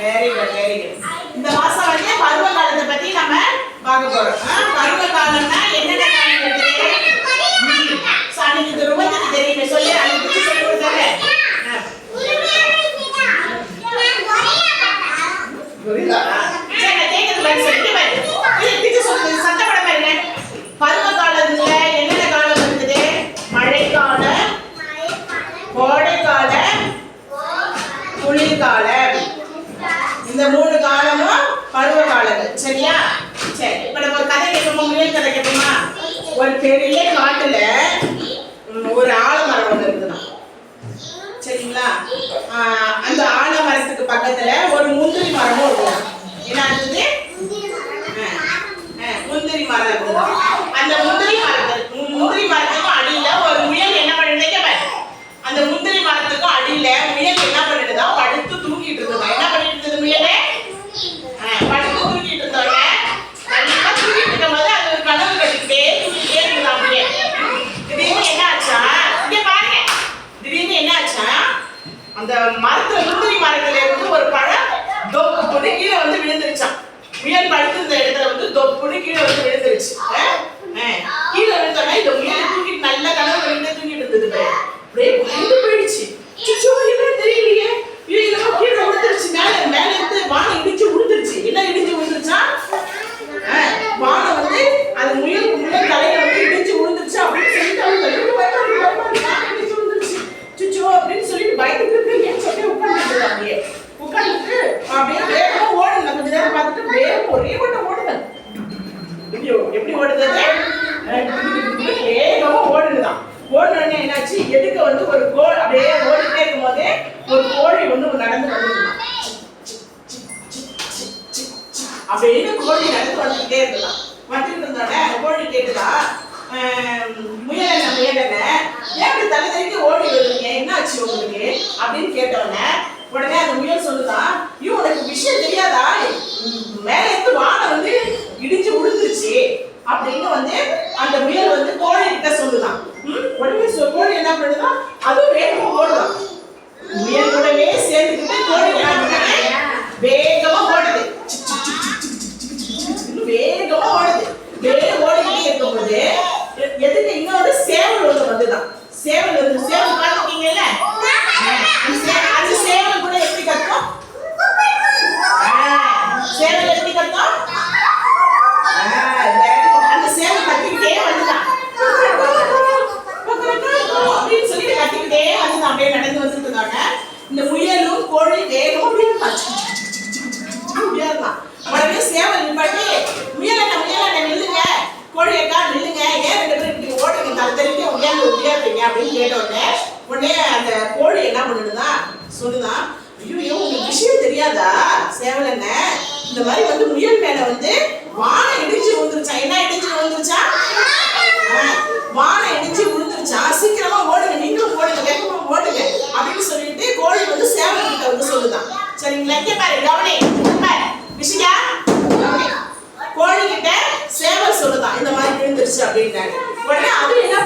Very good very good இந்த மாசம் வந்து பருவ காலத்தை பத்தி நம்ம பார்க்க போறோம். பருவ காலம்னா என்னென்ன காலம் இருக்குது சோ, அன்னைக்கு இது ரொம்ப தெரியுமே? சொல்லி பத்தி சொல்லி புரியுதா பெரிய காட்டுல. ஒரு ஆலமரம் ஒன்று இருக்குதான் சரிங்களா? அந்த ஆலமரத்துக்கு பக்கத்துல ஒரு முந்திரி மரமும் இருக்குதான் என்ன இருந்தது ஆஹ், ஆஹ், முந்திரி மரம் இருக்குதான் அந்த முந்திரி மரத்துக்கு மு- முந்திரி மரத்துக்கும் அடியில ஒரு முயல் என்ன பண்ணிட்டு பாரு அந்த முந்திரி மரத்துக்கும் அடியில முயல் என்ன பண்ணிட்டுதா படுத்து தூங்கிட்டு இருக்குதா என்ன பண்ணிட்டு இருந்தது முயலே ஆஹ், படுத்து தூங்கிட்டு இருந்தோட நல்லா தூங்கிட்டு இருக்கும்போது அது ஒரு கனவு கட்டிக்கிட்டே தூங்கிட்டே இருக்குதா முயல் திடீர்னு என்ன ஆச்சா இங்க பாருங்க திடீர்னு என்ன ஆச்சா அந்த மரத்துல முந்திரி மரத்துல இருந்து ஒரு பழம் தொப்பு புடி கீழே வந்து விழுந்துருச்சான் முயல் படுத்திருந்த இடத்துல வந்து தொப்புன்னு கீழே வந்து விழுந்துருச்சு. கீழே விழுந்தோடனே இந்த முயல் தூக்கிட்டு நல்ல கனவு கட்டிட்டு தூங்கிட்டு இருந்தது பாரு. அப்படியே பயந்து போயிடுச்சு சுச்சோ என்ன தெரியலையே ஐயோ, இதெல்லாம் கீழே விழுந்துருச்சு மேல மேல இருந்து வானம் இடிச்சு விழுந்துருச்சு என்ன இடிச்சு விழுந்துருச்சா ஆஹ், வானம் வந்து அது முயல் முயல் தலையில வந்து இடிச்சு விழுந்துருச்சு அப்படின்னு சொல்லிட்டு அவங்க ஐயோ, பயமா இருக்கு, பயமா இருக்கு, வானம் இடிச்சு விழுந்துருச்சு சுச்சோ அப்படின்னு சொல்லிட்டு பயந்துட்டு ஏன் சொல்லி உட்காந்துட்டு அப்படியே உட்காந்துட்டு அப்படியே வேகமா ஓடுங்க கொஞ்ச நேரம் பார்த்துட்டு வேகம் ஒரே ஓட்டம் ஓடுங்க ஐயோ, எப்படி ஓடுது அது? அஹ் வேகமா ஓடுதுதான் ஓடுனோடனே என்னாச்சு? எதுக்க வந்து ஒரு கோல் அப்படியே ஓடிட்டே இருக்கும்போதே ஒரு கோழி வந்து நடந்து வந்து அப்படின்னு கோழி நடந்து வந்துட்டே இருக்கலாம். வந்துட்டு இருந்தோடனே கோழி கேட்டுதா முயல முயலன ஏன் தலை தலைக்கு ஓடி வருவீங்க? என்ன ஆச்சு உங்களுக்கு? அப்படின்னு கேட்டோடனே உடனே அந்த முயல் சொல்லுதான் போது இருக்கும்போது எ- எதுக்கு இன்னொரு சேவல் ஒன்று வந்துதான். சேவல் வந்து சேவல் பார்த்துருக்கீங்கல்ல அந்த சேவல் கூட எப்படி கத்தும்? சேவல் எப்படி கத்தும் ஆ, very good. அந்த சேவல் கத்திக்கிட்டே வந்துதான் அப்படின்னு சொல்லிட்டு கத்திக்கிட்டே வந்துதான் அப்படியே நடந்து வந்துட்டு இருந்தாங்க இந்த முயலும் கோழி வேகமா அப்படியே பச்சு, பச்சு, பச்சு, பச்சு, பச்சு, பச்சு, பச்சு, அப்படியே இருந்தான். உடனே சேவல் நிப்பாட்டி முயலண்ணா முயலண்ணா நில்லுங்க கோழி அக்கா நில்லுங்க ஏன் ரெண்டு பேரும் இப்படி ஓடுறீங்க தலை தெரிஞ்சு உயர்ந்து உயர்றீங்க அப்படின்னு கேட்ட உடனே உடனே அந்த கோழி என்ன பண்ணுதுதான் சொல்லுதான் ஐயோ உங்களுக்கு விஷயம் தெரியாதா? சேவல் என்ன? இந்த மாதிரி வந்து முயல் மேல வந்து வானம் இடிஞ்சு விழுந்துருச்சா? என்ன இடிஞ்சு விழுந்துருச்சா? ஆ, வானம் இடிஞ்சு விழுந்துருச்சா? சீக்கிரமா ஓடுங்க நீங்களும் ஓடுங்க வேகமா ஓடுங்க அப்படின்னு சொல்லிட்டு கோழி வந்து சேவல் கிட்ட வந்து சொல்லுதான் சரிங்களா? இங்க பாரு கவனி விஷயா கோழி கிட்ட சேவல் சொல்லுதான் இந்த மாதிரி விழுந்துருச்சு அப்படின்னாங்க உடனே அது என்ன